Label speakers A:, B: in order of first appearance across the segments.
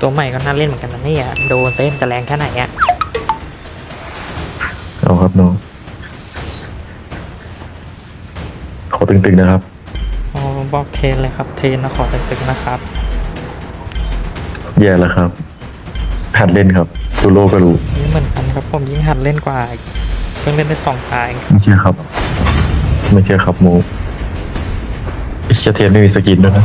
A: ตัวใหม่ก็น่าเล่นเหมือนกันนะเนี่ยโดนเต้นจะแรงแค่ไหนอะ
B: เอาครับน้องขอตึงๆนะครับ
A: โอ้บอกเทรนเลยครับ เทรนนะขอตึงๆนะครับ
B: แย่แล้วครับหัดเล่นครับดูโลก็รู้
A: นี่เหมือนกันครับผมยิ่งหัดเล่นกว่าอีกเพิ่งเล่นได้สองตาเองครับ
B: ไม่เชื่อครับ ไม่เชื่อครับโมไอ้เชียเทนไม่มีสกินด้วยนะ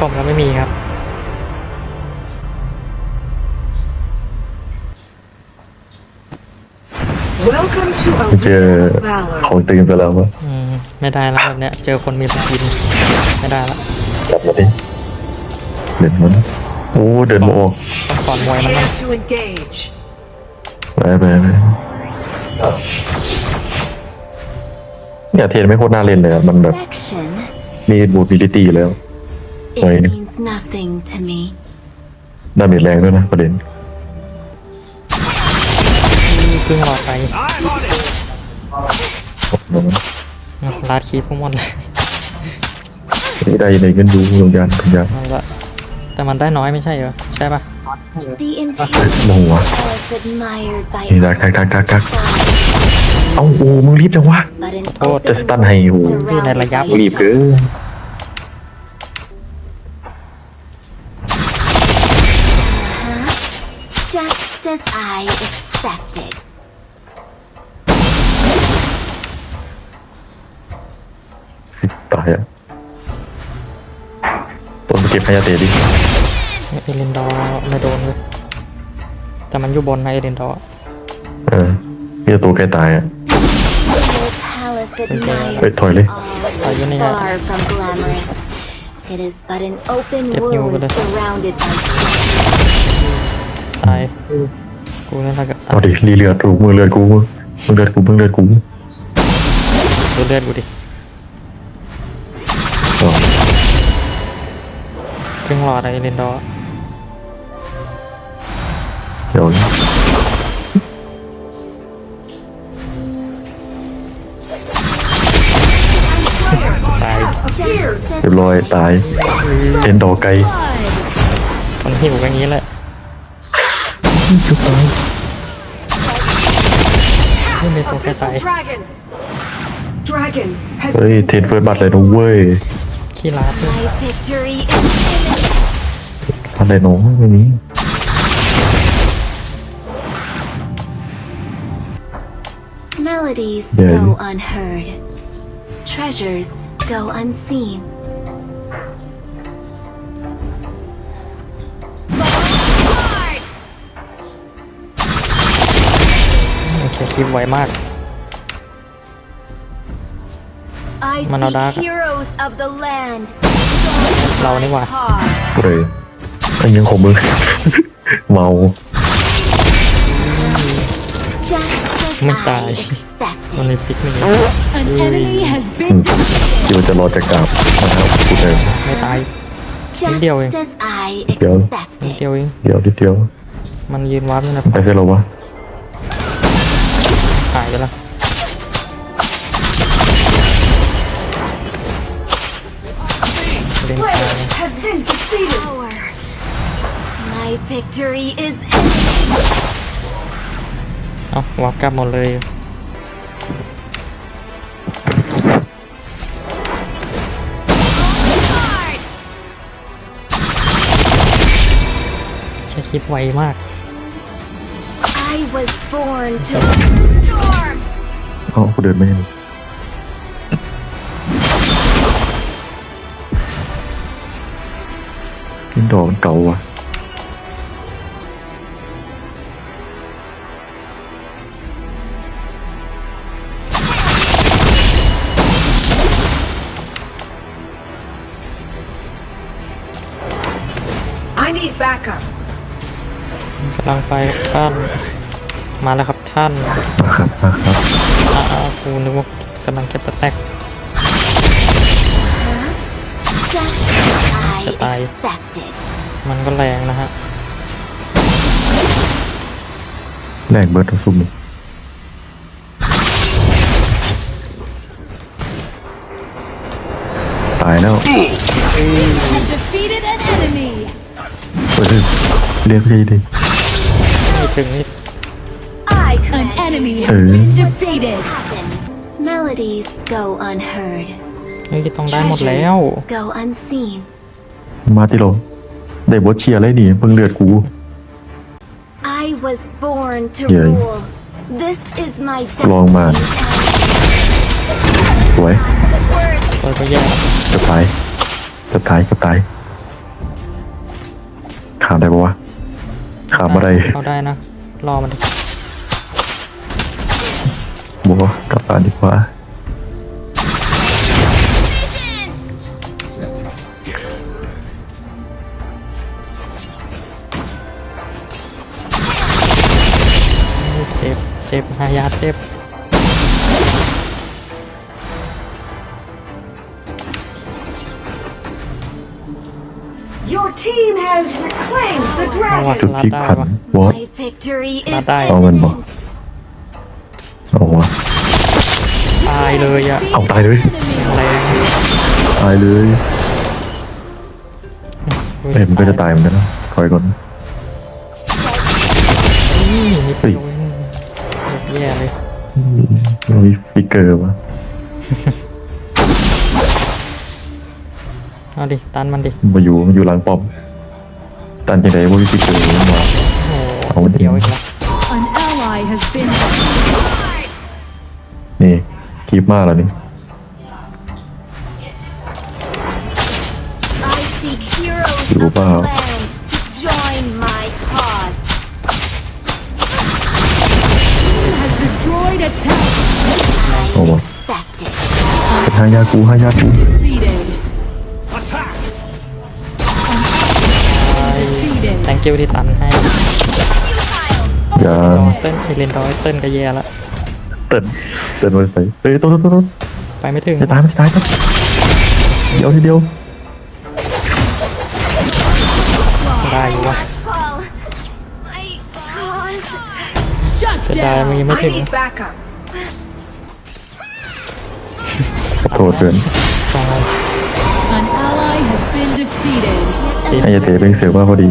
A: ผมก็ไม่มีครับ
B: เจอ
C: world of valor.
B: ของตึงไปแล้ววะ
A: อืมไม่ได้แล้วแบบเนี้ย เจอคนมีสกิน ไม่ได้ละ
B: จับมาดิเดินมันโอ้เดินมาออก
A: ต้องสอนมวยมันนะ
C: Prepare to engage.
B: ไปไปไปเนี่ยเทนไม่โคตรน่าเล่นเลยอะมันแบบ
D: Affection,
B: มีบูบิลิตี้แล้ว
D: it
B: Right.
D: means nothing to me.
B: ดาเมจแรงด้วยนะประเด็น
A: พิ่งรอไปลาดคีพวกมันเลย
B: นี่ได้ในเงินดูโรงยานพยาน
A: นั่นแหละแต่มันได้น้อยไม่ใช่เหรอ ใช่ปะ
D: The imperial
B: โมโหวะ
D: is admired by
B: นี่ดักทักทักทักทักเอ้าโอ้มึงรีบจังวะ
D: but an
A: โทษ
B: จะสตันให้โอ้
A: อยู่ในระยะ
B: รีบเกิน
D: just as I expected.
B: เก็บพยาเตดิ
A: เอลินดอร์ไม่โดนเลยแต่มันอยู่บนนะเอลินดอร์
B: เออนี่ตัวใกล้ตายอะ
D: Your palace
B: เฮ้ย
D: admired
B: ถอยเลย
A: Are you
D: all
A: near?
D: far from glamorous. It is but an open
A: Get you over
D: wound
A: there.
D: surrounded by
A: ตายกูนั่นแหละกับ
B: เอาดิรีเลือดกูมือเลือดกูมึงเลือดกูมึงเลือดกู
A: ดูเลือดกูดิ เพิ่งรอดเอลินดอร์
B: เดี๋ยว
A: ตาย
B: เรียบร้อยตายเป็นดอไก่
A: คนหิวกันงี้แหละไม่มีตัวแค่ตาย
B: เฮ้ยเทนเฟิร์บัตเลยนะเว้ย
A: ขี้ร้าด้วย
B: อะไรน้องไม่มี
D: Melodies
B: Yeah.
D: go unheard. Treasures go unseen.
A: โอเคคลิปไวมาก
D: I
A: Manodak.
D: seek heroes of the land.
A: เรานี่หว่า
D: Hard.
B: กูเลย ไอ้ยังของมึง เมา
D: Just as
A: Mình
D: I
A: tài. มัน
D: expected.
A: มีฟิกนี่
E: An enemy has been
B: คิดว่าจะรอจะกราบนะครับกูเลย
A: ไม่ตาย
D: Just
A: điều em.
D: as I
B: Điều.
A: นิด
D: expected.
A: เดียวเอง
B: เดี๋ยวนิดเดียว
A: มันยืนวาร์ปนี่นะ
B: ไปเสร็จแล้ววะ
A: หายไปแล้วเล่นตาย
D: My victory is imminent.
A: เอ้าวาร์ปกลับหมดเลย ใช้คลิปไวมาก
D: I was born to storm.
B: เอ้ากูเดินไม่เห็นกินดอกมันเก่าว่ะ
A: ลังไปท่านมาแล้วครับท่าน
B: มาครับมาครับ
A: อ่ากูนึกว่ากำลังเก็บสแต็ก
D: Just as
A: จะตาย
D: I expected.
A: มันก็แรงนะฮะ
B: แรงเบิร์ดทั้งซุ่มนี่ตายแล้ว
E: have defeated an enemy.
B: เออเรียกพี่ดิ
A: ไม่ ถึงนี่
D: I
E: An
D: command
E: enemy
B: Ừ.
E: has been defeated.
D: happened. Melodies go unheard.
A: นี่ต้องได้หมดแล้ว
D: Treasures go unseen.
B: มาที่โลได้บทเชียร์เลยนี่เพิ่งเลือดกู
D: I was born to
B: Yeah.
D: rule. This is my
B: ลองมา
D: destiny.
B: สวย
A: เปิดก็แย่
B: จะตายจะตายจะตายขามได้ปะวะ ขามอะไร
A: เอาได้นะ รอมันดิ
B: บัวกลับบ้านดีกว่า
A: เจ็บ เจ็บหายาเจ็บ
C: team has reclaimed the
A: เอาวะ
C: dragon.
B: จุดพลิกผันวอต
D: My victory is
A: Not die.
B: เอาเงินบอก
D: imminent.
B: เอาวะ
A: ตายเลยอะ
B: เอาตายเลย
A: แรง
B: ตายเลยเอ้ยมันก็จะตายเหมือนกันนะถอยก่อน
A: นี่นิด
B: เฮ้ย
A: เดียวเองแย่เลย
B: มันมีฟิกเกอร์วะ
A: เอาดิ ตันมันดิ
B: มาอยู่มาอยู่หลังป้อมตันยังไงว่ามีฟิกเกอร์มา
A: โอ้
B: เอา
A: โห
B: ดิ
A: เดียวอีกแล้ว
E: An ally has been
B: นี่คีบมากแล้วนี่
D: I seek heroes
B: อยู่
D: of
B: เป
D: the
B: ล่า
D: land to join my cause.
E: has destroyed a tower.
B: เอาวะ
D: Expected.
B: เป็นหายากูหายากู
E: Defeated. Defeated.
A: thank you ที่ตันให้
B: อย่า
A: เต้นไอเลนดอยเต้นก็แย่แล้ว
B: เต้นเต้นมาใส่เฮ้ยต้นต้นต้น
A: ไปไม่ถึง
B: จะตายมันจะตายครับเดียวทีเดียว
A: ได้อยู่วะ
D: Fall. My cause.
E: Shut
A: เสียดายมัน
E: down.
A: ยังไม่
C: I
A: ถึง
C: need backup.
B: ขอโทษเพื่อน
A: ตาย
E: An ally has been defeated.
B: ไอ้ยาเตะเป็นเสือว่าพอดี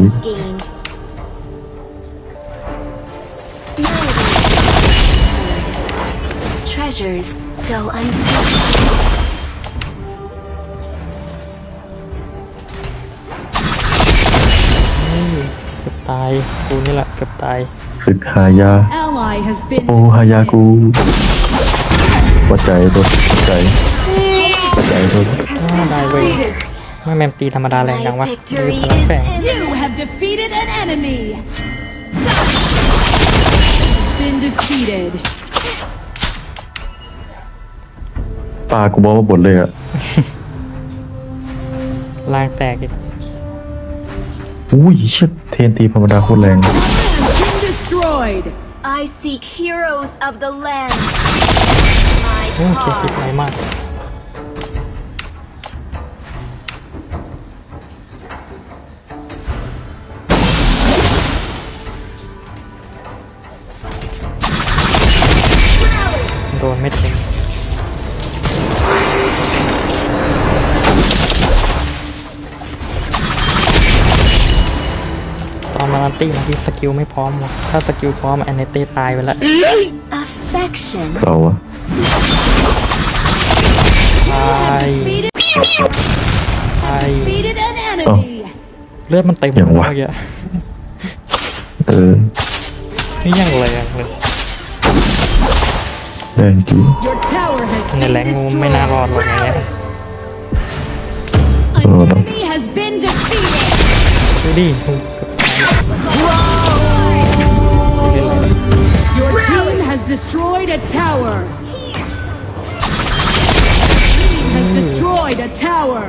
D: Game. Treasures go unseen.
A: เกือบตายกูนี่แหละเกือบตาย
B: ศึกหายา
E: Ally has been
B: โอ้หายากูหัวใจตัวหัวใจหัวใจตัว
C: Has
A: Ah,
C: been
A: die, wait.
C: defeated.
A: ไม่แมมตีธรรมดาแรงจังวะ
D: My
A: มี
D: victory
A: พลัง
D: is
A: แฝง
B: ปลากูมองมาบดเลยอะ
A: ลางแตกอีก
B: อุ้ยเชิดเทนตีธรรมดาโคตรแรง
E: Has been destroyed.
D: I seek heroes of the land.
A: โอ้
D: My
A: เคสิ
D: cause.
A: ไวมาก โดนไม่ถึงตอนมาลันตี้นะที่สกิลไม่พร้อมว่ะถ้าสกิลพร้อมแอนเนตี้ตายไปแล้ว
D: Affection.
B: เราอะ
A: ตาย
E: Defeated.
A: ตาย
E: Defeated an enemy.
A: เลือดมันเต็ม
B: อย่าง
A: เมื่
B: วะ
A: อกี้
B: เออ
A: นี่ยังแรงเลย
B: แรงจริง
E: Your tower has
A: ใน
E: been
A: แรงงูไม่น่ารอดหรอกอย่างเงี้ย
E: destroyed. An enemy has been defeated.
A: ดูดิ เล่นอะไรเนี่ย
E: Your team has destroyed a tower. Has destroyed a tower.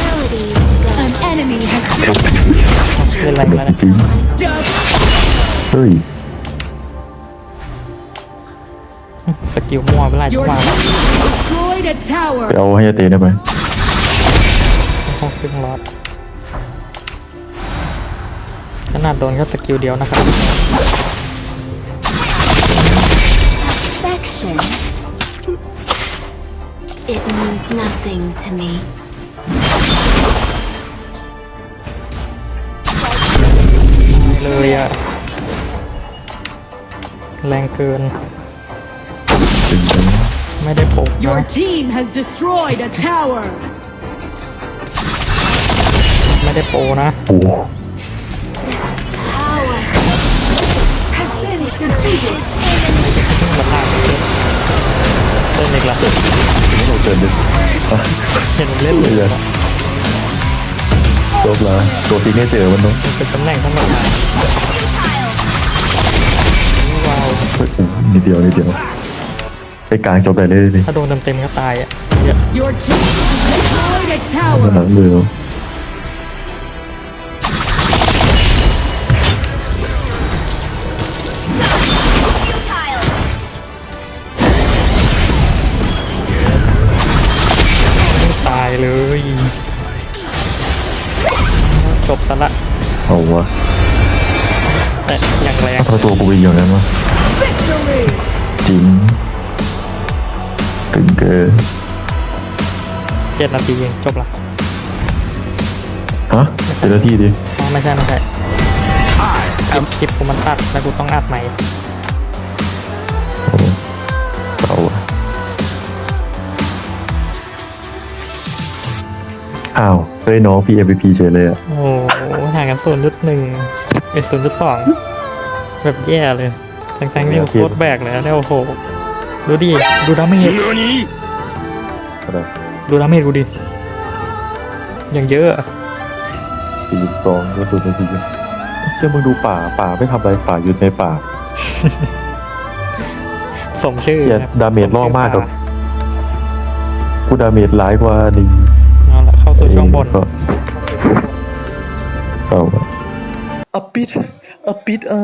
D: Melodies go
E: An enemy has been
A: เล่นอะไร
B: เด็
A: มา
B: ด
A: เนี่ย
B: จริง
E: double
B: เฮ้ย
A: สกิลมั่วเวลาจัง
E: Your
A: หวะ
E: team has destroyed a
B: ไป
E: tower.
B: เอาให้ยาเตะได้ไหม
A: เข้าครึ่งล็อตขนาดโดนแค่สกิลเดียวนะครับ
D: Perfection. It means nothing to me.
A: เลยอะแรงเกิน ไม่ได้ปกนะ Your
E: team has destroyed a tower.
A: ไม่ได้โปนะ
B: โอ้โห
C: Has been defeated.
A: มาทางเล่นอีกละ
B: ถึงเราเจอดึกอะ
A: เห็นเล่น
B: เห
A: เล
B: ลือยจบละตัวทีไม่เจอมันเนาะ
A: มันเป็นตำแหน่งทั้งหมดว้าว
B: เฮ้ยโอ้โหนิดเดียวนิดเดียวไปกลางจบได้เลยดิ
A: ถ้าโดนเต็มๆก็ตายอะเยอะ
E: Your team has destroyed a
B: หลัง
E: tower.
B: มือ
A: ตั
B: วกูไปอย่างนั้นวะจริงถึงเกิน
A: เจ็ดนาทีเองจบละ
B: ฮะเจ้าหน้าทีดิ
A: อ๋อไม่ใช่ไม่ใช่คลิปคลิปกูมันตัดแล้วกูต้องอัดใหม่
B: โอ้เอาวะอ้าวเฮ้ยน้องพี่ MVP เฉยเลยอะ
A: โอ้โหห่างกันศูนย์จุดหนึ่งเอ้ศูนย์จุดสอง แบบแย่เลย ทั้งๆที่กูโคตรแบกเลยนะเนี่ยโอ้โห ดูดิ ดูดาเมจ
B: อะไร
A: ดูดาเมจกูดิ อย่างเยอะอะ
B: สี่สิบสองก็ดูนาทีเชื่อมึงดูป่า ป่าไม่ทำอะไรป่าอยู่ในป่า
A: สมชื่อ
B: เหี้ย
A: นะ
B: ดาเมจ
A: สชื่
B: ล่อมากกับ
A: ป่
B: กูดาเมจร้ายกว่านี่
A: เอาละเข้าสู่ช่วงบน
B: ก็เอา อ
F: ปิดเออ